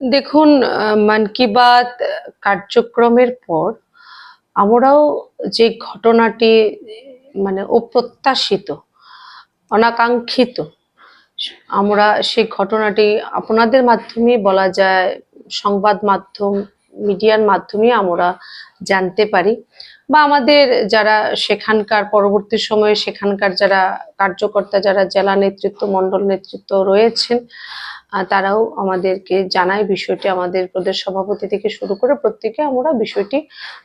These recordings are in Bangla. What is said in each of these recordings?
দেখুন মন কি বাত কার্যক্রমের পর আমরাও যে ঘটনাটি মানে অপ্রত্যাশিত, অনাকাঙ্ক্ষিত, আমরা সেই ঘটনাটি আপনাদের মাধ্যমে বলা যায়, সংবাদ মাধ্যম, মিডিয়ার মাধ্যমে আমরা জানতে পারি। বা আমাদের যারা সেখানকার, পরবর্তী সময়ে সেখানকার যারা কার্যকর্তা, যারা জেলা নেতৃত্ব, মণ্ডল নেতৃত্ব রয়েছেন তারাও আমাদেরকে জানায় বিষয়টি আমাদের প্রদেশ সভাপতি থেকে শুরু করে প্রত্যেকে আমরা বিষয়টি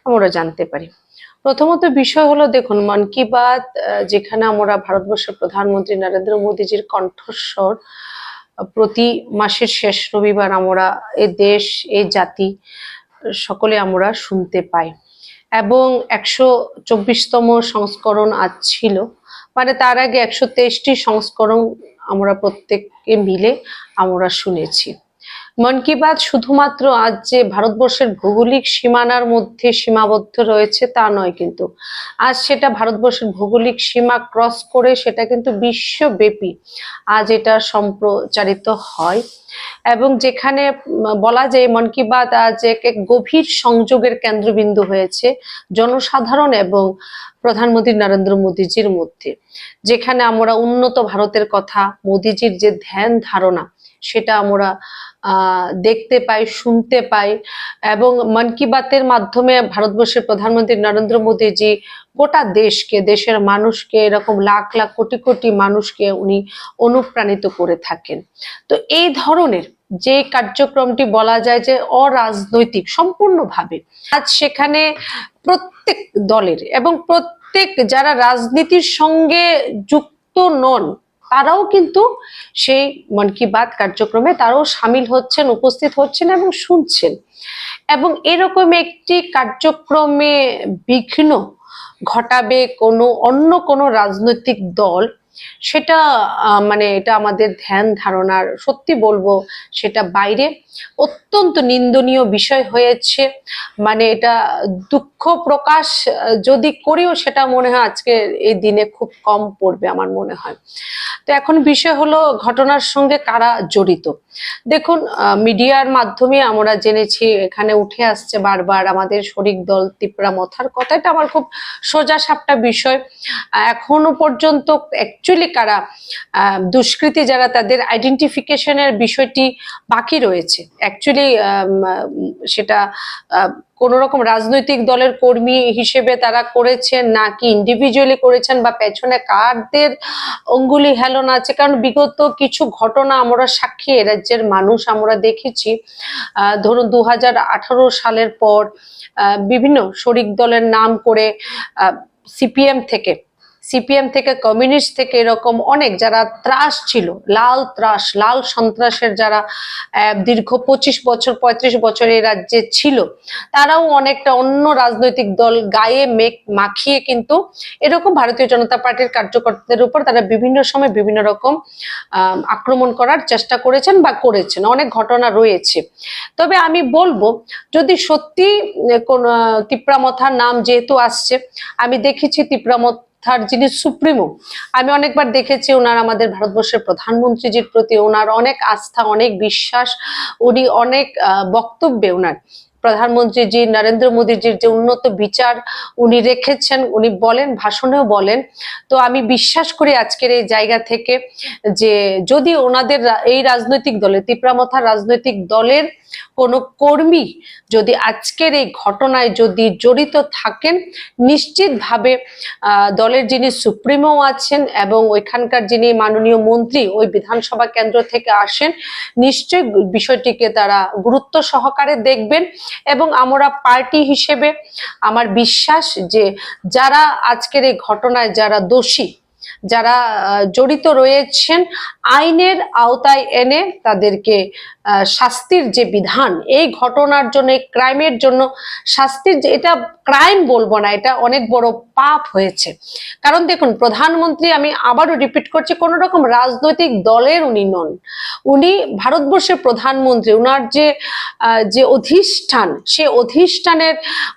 আমরা জানতে পারি। প্রথমত বিষয় হলো, দেখুন, মন কি বাত যেখানে আমরা ভারতবর্ষের প্রধানমন্ত্রী নরেন্দ্র মোদীজির কণ্ঠস্বর প্রতি মাসের শেষ রবিবার আমরা এ দেশ, এ জাতি, সকলে আমরা শুনতে পাই। এবং একশো চব্বিশতম সংস্করণ আজ ছিল। মানে তার আগে একশো তেইশটি সংস্করণ আমরা প্রত্যেককে মিলে আমরা শুনেছি। মন কি বাত শুধুমাত্র আজ যে ভারতবর্ষের ভৌগোলিক সীমানার মধ্যে সীমাবদ্ধ রয়েছে তা নয় কিন্তু, আজ সেটা ভারতবর্ষের ভৌগোলিক সীমা ক্রস করে সেটা কিন্তু বিশ্বব্যাপী আজ এটা সম্প্রচারিত হয়। এবং যেখানে বলা যায় মন কি বাত আজ এক গভীর সংযোগের কেন্দ্রবিন্দু হয়েছে, জনসাধারণ এবং প্রধানমন্ত্রী নরেন্দ্র মোদীজির মধ্যে, যেখানে আমরা উন্নত ভারতের কথা, মোদীজির যে ধ্যান ধারণা, সেটা আমরা দেখতে পাই, শুনতে পাই, এবং মন কি বাতের মাধ্যমে ভারতবর্ষের প্রধানমন্ত্রী নরেন্দ্র মোদীজি গোটা দেশকে, দেশের মানুষকে, এরকম লাখ লাখ কোটি কোটি মানুষকে উনি অনুপ্রাণিত করে থাকেন। তো এই ধরনের যে কার্যক্রমটি বলা যায় যে অরাজনৈতিক, সম্পূর্ণভাবে। আজ সেখানে প্রত্যেক দলের এবং প্রত্যেক যারা রাজনীতির সঙ্গে যুক্ত নন, তারাও কিন্তু সেই মন কি বাত কার্যক্রমে তারাও সামিল হচ্ছেন, উপস্থিত হচ্ছেন এবং শুনছেন। এবং এরকম একটি কার্যক্রমে বিঘ্ন ঘটাবে কোনো, অন্য কোনো রাজনৈতিক দল সেটা মানে এটা আমাদের ধ্যান ধারণার, সত্যি বলব সেটা বাইরে। অত্যন্ত নিন্দনীয় বিষয় হয়েছে। মানে এটা দুঃখ প্রকাশ যদি করিও সেটা মনে হয় আজকে এই দিনে খুব কম পড়বে আমার মনে হয়। তো এখন বিষয় হলো ঘটনার সঙ্গে কারা জড়িত? দেখুন মিডিয়ার মাধ্যমে আমরা জেনেছি, এখানে উঠে আসছে বারবার আমাদের শরিক দল তিপ্রা মথার কথা। এটা আমার খুব সোজা সাপটা বিষয় এখনও পর্যন্ত অ্যাকচুয়ালি কারা দুষ্কৃতী যারা তাদের আইডেন্টিফিকেশনের বিষয়টি বাকি রয়েছে। অ্যাকচুয়ালি সেটা কোনো রকম রাজনৈতিক দলের কর্মী হিসেবে তারা করেছেন নাকি ইন্ডিভিজুয়ালি করেছেন বা পেছনে কারদের অঙ্গুলি হেলন আছে? কারণ বিগত কিছু ঘটনা আমরা সাক্ষী রাজ্যের মানুষ আমরা দেখেছি। ধরুন দু হাজার আঠারো সালের পর বিভিন্ন শরিক দলের নাম করে সিপিএম থেকে সিপিএম থেকে, কমিউনিস্ট থেকে এরকম অনেক যারা ত্রাস ছিল, লাল ত্রাস, লাল সন্ত্রাসের যারা দীর্ঘ পঁচিশ বছর, পঁয়ত্রিশ বছর এই রাজ্যে ছিল, তারাও অনেকটা অন্য রাজনৈতিক দল গায়ে মেক, মাখিয়ে কিন্তু এরকম ভারতীয় জনতা পার্টির কার্যকর্তাদের উপর তারা বিভিন্ন সময় বিভিন্ন রকম আক্রমণ করার চেষ্টা করেছেন বা করেছেন। অনেক ঘটনা রয়েছে। তবে আমি বলব, যদি সত্যি কোন তিপ্রামথার নাম যেহেতু আসছে, আমি দেখেছি তিপ্রামথার যিনি সুপ্রিমো, আমি অনেকবার দেখেছি ওনার আমাদের ভারতবর্ষের প্রধানমন্ত্রীজির প্রতি ওনার অনেক আস্থা, অনেক বিশ্বাস, উনি অনেক বক্তব্যে ওনার। প্রধানমন্ত্রীজি নরেন্দ্র মোদীজির যে উন্নত বিচার উনি রেখেছেন, উনি বলেন, ভাষণেও বলেন। তো আমি বিশ্বাস করি আজকের এই জায়গা থেকে যে যদি ওনাদের এই রাজনৈতিক দলে, তিপ্রামথা রাজনৈতিক দলের কোনো কর্মী যদি আজকের এই ঘটনায় যদি জড়িত থাকেন, নিশ্চিতভাবে দলের যিনি সুপ্রিমো আছেন এবং ওইখানকার যিনি মাননীয় মন্ত্রী ওই বিধানসভা কেন্দ্র থেকে আসেন, নিশ্চয়ই বিষয়টিকে তারা গুরুত্ব সহকারে দেখবেন। এবং আমরা পার্টি হিসেবে আমার বিশ্বাস যে যারা আজকের এই ঘটনায় যারা দোষী যারা জড়িত রয়েছেন, আইনের আওতায় এনে তাদেরকে শাস্তির যে বিধান, এই ঘটনার জন্য ক্রাইমের জন্য শাস্তির যে, এটা ক্রাইম বলব না, এটা অনেক বড় পাপ হয়েছে। কারণ দেখুন, প্রধানমন্ত্রী, আমি আবারও রিপিট করছি, কোন রকম রাজনৈতিক দলের উনি নন। উনি ভারতবর্ষের প্রধানমন্ত্রী, উনার যে যে অধিষ্ঠান, সে অধিষ্ঠানের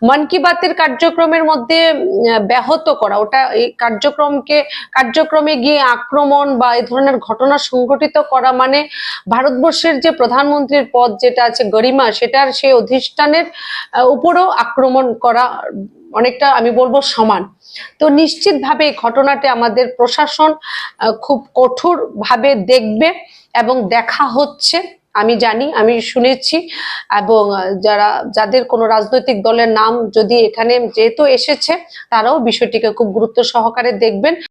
মন কি বাতের কার্যক্রমের মধ্যে ব্যাহত করা, ওটা এই কার্যক্রমকে, কার্য কার্যক্রমে গিয়ে আক্রমণ বা এই ধরনের ঘটনা সংঘটিত করা মানে ভারতবর্ষের যে প্রধানমন্ত্রীর পদ যেটা আছে গরিমা, সেটার সেই অধিষ্ঠানের উপরেও আক্রমণ করা অনেকটা আমি বলব সমান। তো নিশ্চিতভাবে এই ঘটনাটি আমাদের প্রশাসন খুব কঠোরভাবে দেখবে এবং দেখা হচ্ছে, আমি জানি, আমি শুনেছি এবং যারা, যাদের কোনো রাজনৈতিক দলের নাম যদি এখানে যেহেতু এসেছে, তারাও বিষয়টিকে খুব গুরুত্ব সহকারে দেখবেন।